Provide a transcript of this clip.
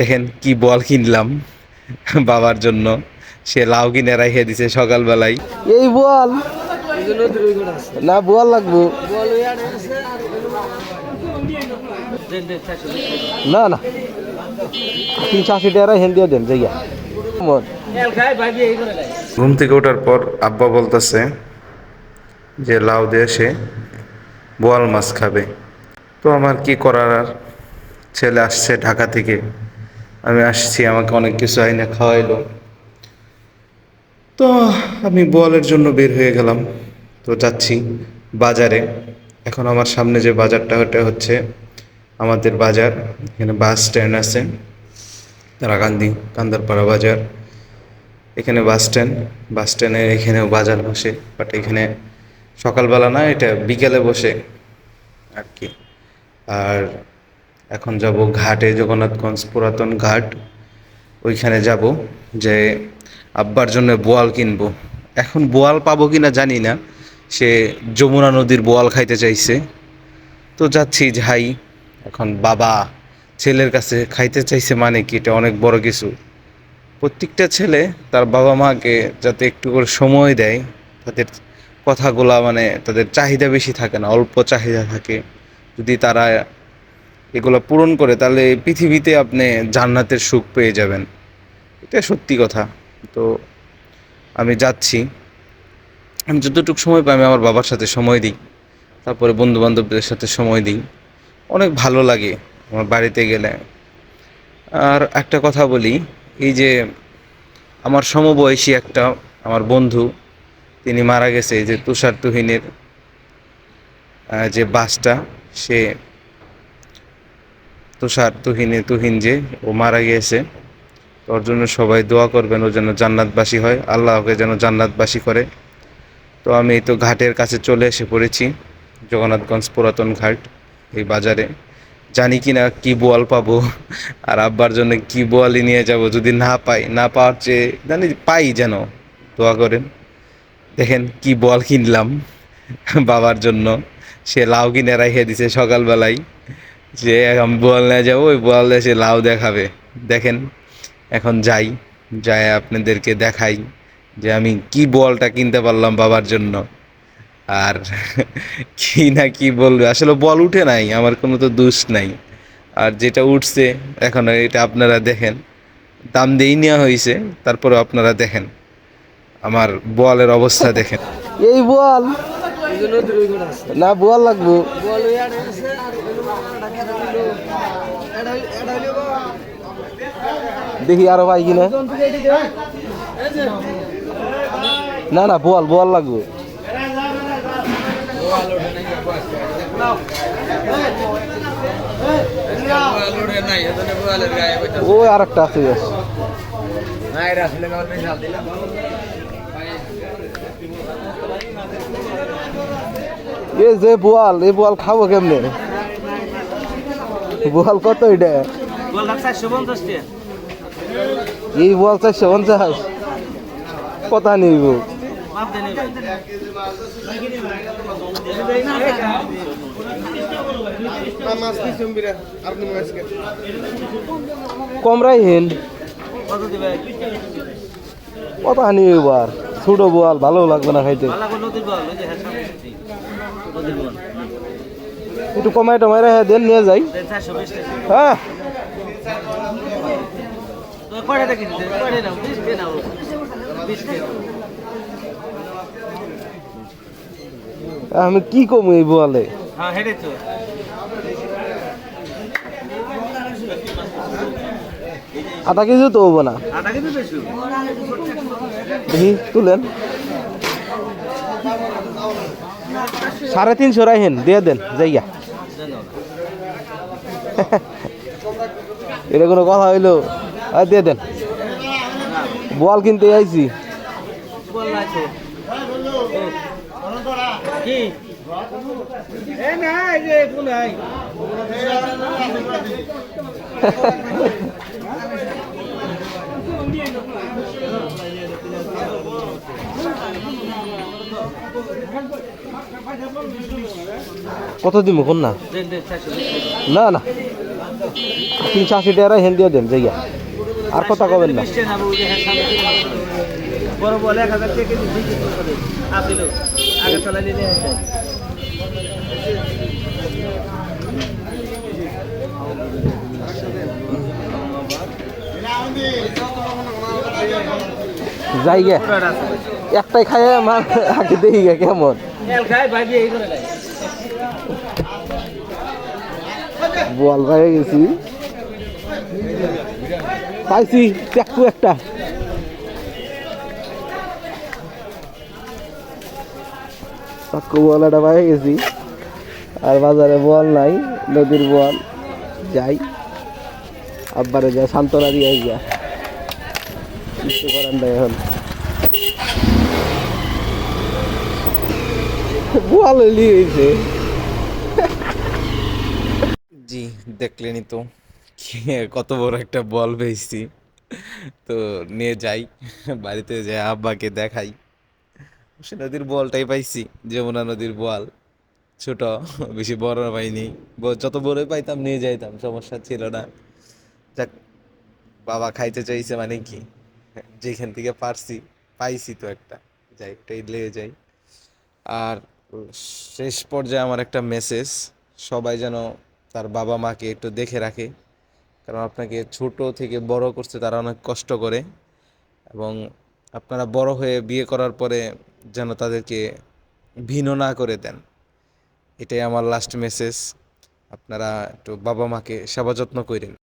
দেখেন কি বল কিনলাম বাবার জন্য। সে লাউ কিনে রাখিয়ে দিছে সকালবেলায়। এই বল। না বল লাগবো। না না। তিনশো আশি টাকা হেন দিয়ে দেন মন ঘুম থেকে ওঠার পর আব্বা বলতেছে যে লাউ দিয়ে সে বোয়াল মাছ খাবে। তো আমার কি করার? আর ছেলে আসছে ঢাকা থেকে। আমি আসছি, আমাকে অনেক কিছু আইনে খাওয়াইলো। তো আমি বোয়ালের জন্য বের হয়ে গেলাম। তো যাচ্ছি বাজারে। এখন আমার সামনে যে বাজারটা ওটা হচ্ছে আমাদের বাজার। এখানে বাস স্ট্যান্ড আছে তারাকান্দি কান্দারপাড়া বাজার। এখানে বাস স্ট্যান্ড, বাস স্ট্যান্ডে এখানেও বাজার বসে বাট এখানে সকালবেলা না, এটা বিকেলে বসে আর কি। আর এখন যাব ঘাটে জগন্নাথগঞ্জ পুরাতন ঘাট। ওইখানে যাব যে আব্বার জন্য বোয়াল কিনবো। এখন বোয়াল পাবো কি না জানি না। সে যমুনা নদীর বোয়াল খাইতে চাইছে। তো যাচ্ছি যাই এখন বাবা ছেলের কাছে খাইতে চাইছে মানে কি? এটা অনেক বড় কিছু। প্রত্যেকটা ছেলে তার বাবা মাকে যাতে একটু করে সময় দেয়, তাদের কথাগুলা মানে তাদের চাহিদা বেশি থাকে না, অল্প চাহিদা থাকে। যদি তারা এগুলো পূরণ করে তাহলে পৃথিবীতে আপনি জান্নাতের সুখ পেয়ে যাবেন। এটা সত্যি কথা। তো আমি যাচ্ছি। আমি যতটুকু সময় পাই আমি আমার বাবার সাথে সময় দিই। তারপরে বন্ধু বান্ধবদের সাথে সময় দিই। অনেক ভালো লাগে আমার বাড়িতে গেলে। আর একটা কথা বলি, এই যে আমার সমবয়সী একটা আমার বন্ধু, তিনি মারা গেছে যে তুষার তুহিনের যে বাসটা, সে তুষার তুহিনে, তুহিন যে, ও মারা গিয়েছে। ওর জন্য সবাই দোয়া করবেন, ও যেন জান্নাতবাসী হয়। আল্লাহ ওকে যেন জান্নাতবাসী করে। তো আমি তো ঘাটের কাছে চলে এসে পড়েছি, জগন্নাথগঞ্জ পুরাতন ঘাট, এই বাজারে। জানি কি না কী বোয়াল পাবো, আর আব্বার জন্য কি বোয়ালি নিয়ে যাব, যদি না পাই, না পাওয়ার চেয়ে, জানি পাই যেন, দোয়া করেন। দেখেন কি বল কিনলাম, বাবার জন্য। সে লাউ কিনে রাখিয়ে দিছে সকালবেলায়। যে আমি বল নিয়ে যাব, ওই বল দিয়ে সে লাউ দেখাবে। দেখেন, এখন যাই যাই আপনাদেরকে দেখাই যে আমি কি বলটা কিনতে পারলাম বাবার জন্য। আর কি না কি বলবে? আসলে বল উঠে নাই, আমার কোনো তো দোষ নাই। আর যেটা উঠছে, এখন এটা আপনারা দেখেন। দাম দিয়েই নেওয়া হয়েছে তারপরে আপনারা দেখেন। আমার বলের অবস্থা দেখেন। এই বল না বল লাগবো। দেখি আরও ভাই কিনা। না না বল বল লাগবো। ওই আর একটা আছে এ যে বোয়াল এই বোয়াল খাব কেমনে? বোয়াল কত এটা? এই বোয়াল চারশো পঞ্চাশ? কথা নিব। কমরাই হেন। কথা নিব এবার। ছোট বোয়াল ভালো লাগবে না খাইতে। একটু কমাই টমাই রেখে দেন নিয়ে যাই। হ্যাঁ। আমি কি কম এই বোয়ালে? আধা কেজি তো হব না। দেখি তুলেন। সাড়ে তিনশো রাখেন দিয়ে দেন যাইয়া এটা কোনো কথা হইল? আর দিয়ে দেন। বল কিনতে আইছি। কত দিব কোন না? না না। তিনশো আশি টাকা হেন দিয়ে দেন যাইয়া আর কথা কবেন না। আসে যাইগে একটাই খাই আমার, আগে দেখি গে কেমন। বল পাই গেছি। পাইছি চাকু একটা। চাকু বল একটা পাই গেছি। আর বাজারে বল নাই, নদীর বল। যাই। আব্বারে যা সান্ত্বনা দিয়ে যা কিছু করার এখন গেছে জি, দেখলেনই তো কত বড় একটা বল পেয়েছি। তো নিয়ে যাই, বাড়িতে যাই আব্বাকে দেখাই। সে নদীর বলটাই পাইছি, যমুনা নদীর বল। ছোট, বেশি বড় পাইনি। যত বড়ই পাইতাম নিয়ে যাইতাম, সমস্যা ছিল না। যাক, বাবা খাইতে চাইছে মানে কি? যেখান থেকে পারছি, পাইছি তো একটা যাই একটাই লেগে যাই। আর শেষ পর্যায়ে আমার একটা মেসেজ সবাই যেন তার বাবা মাকে একটু দেখে রাখে। কারণ আপনাকে ছোট থেকে বড় করতে তারা অনেক কষ্ট করে এবং আপনারা বড় হয়ে বিয়ে করার পরে যেন তাদেরকে ভিন্ন না করে দেন। এটাই আমার লাস্ট মেসেজ আপনারা একটু বাবা মাকে সেবা যত্ন করেন।